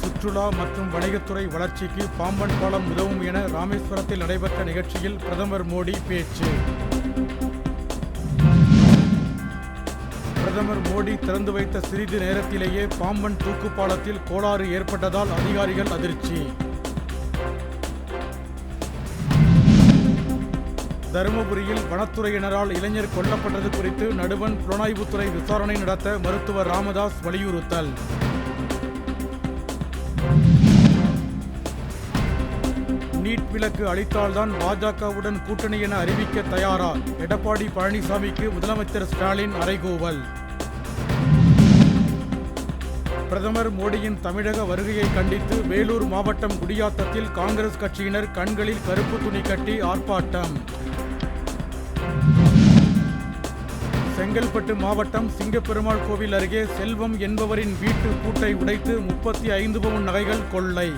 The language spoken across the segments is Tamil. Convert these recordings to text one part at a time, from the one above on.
சுற்றுலா மற்றும் வணிகத்துறை வளர்ச்சிக்கு பாம்பன் பாலம் உதவும் என ராமேஸ்வரத்தில் நடைபெற்ற நிகழ்ச்சியில் பிரதமர் மோடி பேச்சு. பிரதமர் மோடி திறந்து வைத்த சிறிது நேரத்திலேயே பாம்பன் தூக்கு பாலத்தில் கோளாறு ஏற்பட்டதால் அதிகாரிகள் அதிர்ச்சி. தருமபுரியில் வனத்துறையினரால் இளைஞர் கொல்லப்பட்டது குறித்து நடுவன் புலனாய்வுத்துறை விசாரணை நடத்த மருத்துவர் ராமதாஸ் வலியுறுத்தல். நீட் விலக்கு அளித்தால்தான் பாஜகவுடன் கூட்டணி என அறிவிக்க தயாரா? எடப்பாடி பழனிசாமிக்கு முதலமைச்சர் ஸ்டாலின் அறைகூவல். பிரதமர் மோடியின் தமிழக வருகையை கண்டித்து வேலூர் மாவட்டம் குடியாத்தத்தில் காங்கிரஸ் கட்சியினர் கண்களில் கருப்பு துணி கட்டி ஆர்ப்பாட்டம். செங்கல்பட்டு மாவட்டம் சிங்கப்பெருமாள் கோவில் அருகே செல்வம் என்பவரின் வீட்டு பூட்டை உடைத்து முப்பத்தி ஐந்து பவுன் நகைகள் கொள்ளை.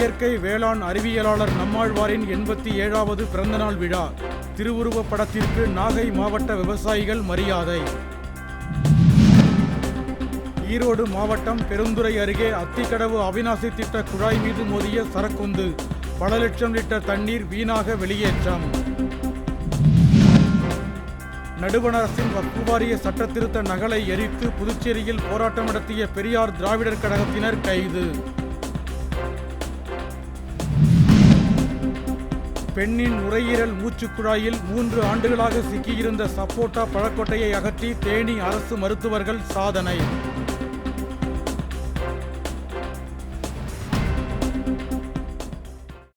இயற்கை வேளாண் அறிவியலாளர் நம்மாழ்வாரின் எண்பத்தி ஏழாவது பிறந்தநாள் விழா. திருவுருவப் படத்திற்கு நாகை மாவட்ட விவசாயிகள் மரியாதை. ஈரோடு மாவட்டம் பெருந்துறை அருகே அத்திக்கடவு அவிநாசி திட்ட குழாய் மீது மோதிய சரக்குந்து பல லட்சம் லிட்டர் தண்ணீர் வீணாக வெளியேற்றம். நடுவண அரசின் வக்பு வாரிய சட்ட திருத்த நகலை எரித்து புதுச்சேரியில் போராட்டம் நடத்திய பெரியார் திராவிடர் கழகத்தினர் கைது. பெண்ணின் நுரையீரல் மூச்சுக்குழாயில் மூன்று ஆண்டுகளாக சிக்கியிருந்த சப்போட்டா பழக்கொட்டையை அகற்றி தேனி அரசு மருத்துவர்கள் சாதனை.